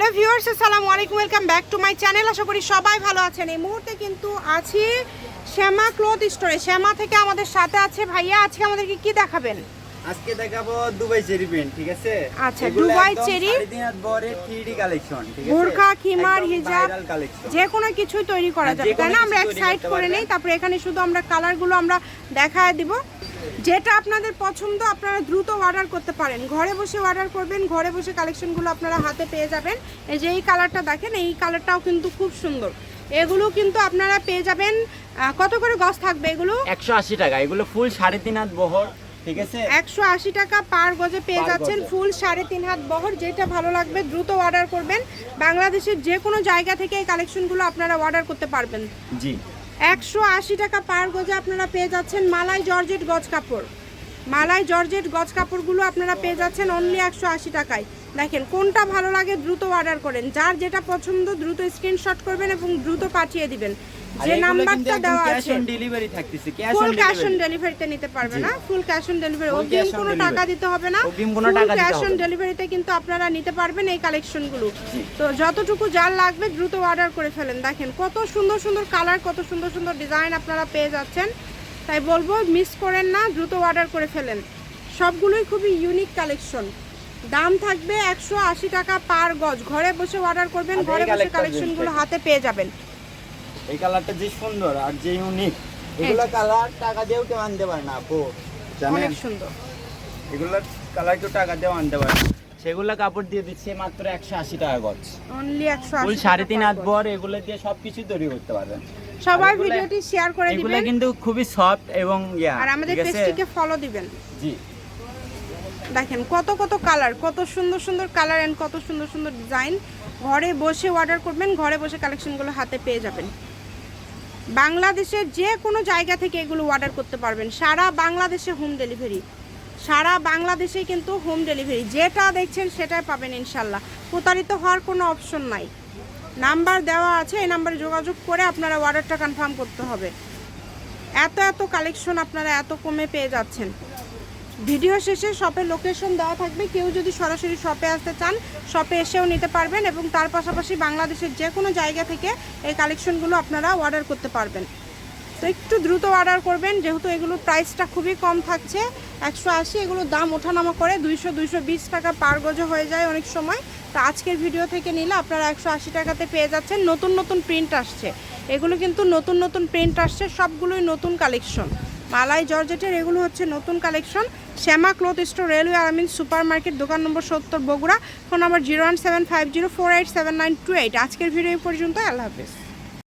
Hello viewers আসসালামু আলাইকুম welcome back to my channel. আশা করি সবাই ভালো আছেন। এই মুহূর্তে কিন্তু আছি শ্যামা ক্লথ স্টোরে। শ্যামা থেকে আমাদের সাথে আছে ভাইয়া। আজকে আমাদেরকে কি দেখাবেন? আজকে দেখাবো দুবাই চেরি প্রিন্ট ঠিক আছে? আচ্ছা, দুবাই চেরি। হাত 3D কালেকশন ঠিক আছে? বোরখা খিমার হিজাব যে কোনো কিছুই তৈরি করা হ্যাঁ, যাবে। তাই না? আমরা এক সাইড করে। নেই তারপরে এখানে শুধু আমরা কালারগুলো আমরা দেখায় দিব। যেটা আপনাদের পছন্দ আপনারা দ্রুত অর্ডার করতে পারেন। ঘরে বসে অর্ডার করবেন ঘরে বসে কালেকশনগুলো আপনারা হাতে পেয়ে যাবেন। এই যে এই কালারটা দেখেন এই কালারটাও কিন্তু খুব সুন্দর। এগুলো কিন্তু আপনারা পেয়ে যাবেন কত করে গজ থাকবে এগুলো? একশো আশি টাকা। এগুলো ফুল সাড়ে তিন হাত বহর ঠিক আছে? একশো আশি টাকা পার গজে পেয়ে যাচ্ছেন ফুল সাড়ে তিন হাত বহর। যেটা ভালো লাগবে দ্রুত অর্ডার করবেন। বাংলাদেশের যে কোনো জায়গা থেকে এই কালেকশনগুলো আপনারা অর্ডার করতে পারবেন। জি। একশো আশি টাকা পার গজে আপনারা পেয়ে যাচ্ছেন মালাই জর্জেট গজ কাপড়। মালাই জর্জেট গজ কাপড়গুলো আপনারা পেয়ে যাচ্ছেন অনলি একশো আশি টাকায়। দেখেন কোনটা ভালো লাগে দ্রুত অর্ডার করেন। যার যেটা পছন্দ দ্রুত স্ক্রিনশট করবেন এবং দ্রুত পাঠিয়ে দিবেন। যে নাম্বারটা দেওয়া ক্যাশ আছে অন ডেলিভারি থাকতেছে ক্যাশ ফুল ক্যাশ অন ডেলিভারিতে নিতে পারবে না ফুল ক্যাশ অন ডেলিভারি অগ্রিম কোনো টাকা দিতে হবে না কোনো টাকা ক্যাশ অন ডেলিভারিতে কিন্তু আপনারা নিতে পারবেন এই কালেকশনগুলো। তো যতটুকু যার লাগবে দ্রুত অর্ডার করে ফেলেন। দেখেন কত সুন্দর সুন্দর কালার কত সুন্দর সুন্দর ডিজাইন আপনারা পেয়ে যাচ্ছেন। তাই বলব মিস করেন না দ্রুত অর্ডার করে ফেলেন। সবগুলোই খুবই ইউনিক কালেকশন দাম থাকবে একশো আশি টাকা পার গজ। ঘরে বসে অর্ডার করবেন ঘরে বসে কালেকশনগুলো হাতে পেয়ে যাবেন। এই কালারটা যে সুন্দর আর যে ইউনিক এগুলো কালার টাকা দিয়েও কেউ আনতে পারে না আপু অনেক সুন্দর। এগুলোর কালার কেউ টাকা দিয়েও আনতে পারে না। সেগুলো কাপড় দিয়ে দিচ্ছে মাত্র একশো আশি টাকা গজ। অনলি একশো ফুল সাড়ে তিন হাত বহর এগুলো দিয়ে সবকিছু তৈরি করতে পারবেন। সবাই ভিডিওটি শেয়ার করে দিবেন। এগুলো কিন্তু খুবই সফট এবং ইয়া আর আমাদের পেজটিকে ফলো দিবেন। জি। দেখেন কত কত কালার কত সুন্দর সুন্দর কালার এন্ড কত সুন্দর সুন্দর ডিজাইন ঘরে বসে অর্ডার করবেন ঘরে বসে কালেকশনগুলো হাতে পেয়ে যাবেন। বাংলাদেশের যে কোনো জায়গা থেকে এগুলো অর্ডার করতে পারবেন। সারা বাংলাদেশে হোম ডেলিভারি সারা বাংলাদেশে কিন্তু হোম ডেলিভারি যেটা দেখছেন সেটাই পাবেন ইনশাল্লাহ। প্রতারিত হওয়ার কোনো অপশন নাই। নাম্বার দেওয়া আছে, এই নাম্বারে যোগাযোগ করে আপনারা অর্ডারটা কনফার্ম করতে হবে। এত এত কালেকশন আপনারা এত কমে পেয়ে যাচ্ছেন। ভিডিও শেষে শপের লোকেশন দেওয়া থাকবে। কেউ যদি সরাসরি শপে আসতে চান শপে এসেও নিতে পারবেন এবং তার পাশাপাশি বাংলাদেশের যে কোনো জায়গা থেকে এই কালেকশনগুলো আপনারা অর্ডার করতে পারবেন। তো একটু দ্রুত অর্ডার করবেন, যেহেতু এগুলোর প্রাইসটা খুবই কম থাকছে, একশো আশি এগুলোর দাম ওঠানামা করে দুইশো দুইশো বিশ টাকা পার গজে হয়ে যায় অনেক সময়। তো আজকের ভিডিও থেকে নিলে আপনারা একশো আশি টাকাতে পেয়ে যাচ্ছেন, নতুন নতুন প্রিন্ট আসছে। এগুলো কিন্তু নতুন নতুন প্রিন্ট আসছে, সবগুলোই নতুন কালেকশন মালাই জর্জেটের এগুলো হচ্ছে নতুন collection Shyama cloth store, railway Aramin super market দোকান নম্বর সত্তর, বগুড়া। ফোন নম্বর zero one seven five zero four eight seven nine two eight. আজকের ভিডিও পর্যন্ত আল্লাহ হাফেজ।